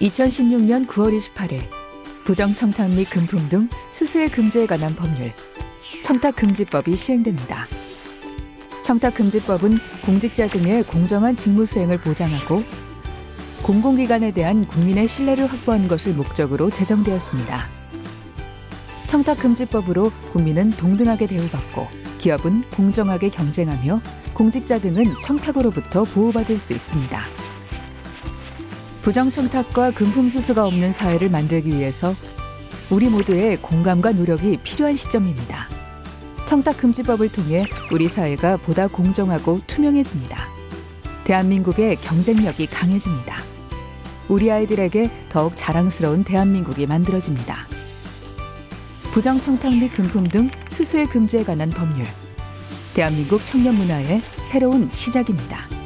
2016년 9월 28일 부정청탁 및 금품 등 수수의 금지에 관한 법률 청탁금지법이 시행됩니다. 청탁금지법은 공직자 등의 공정한 직무 수행을 보장하고 공공기관에 대한 국민의 신뢰를 확보하는 것을 목적으로 제정되었습니다. 청탁금지법으로 국민은 동등하게 대우받고 기업은 공정하게 경쟁하며 공직자 등은 청탁으로부터 보호받을 수 있습니다. 부정청탁과 금품수수가 없는 사회를 만들기 위해서 우리 모두의 공감과 노력이 필요한 시점입니다. 청탁금지법을 통해 우리 사회가 보다 공정하고 투명해집니다. 대한민국의 경쟁력이 강해집니다. 우리 아이들에게 더욱 자랑스러운 대한민국이 만들어집니다. 부정청탁 및 금품 등 수수의 금지에 관한 법률. 대한민국 청년 문화의 새로운 시작입니다.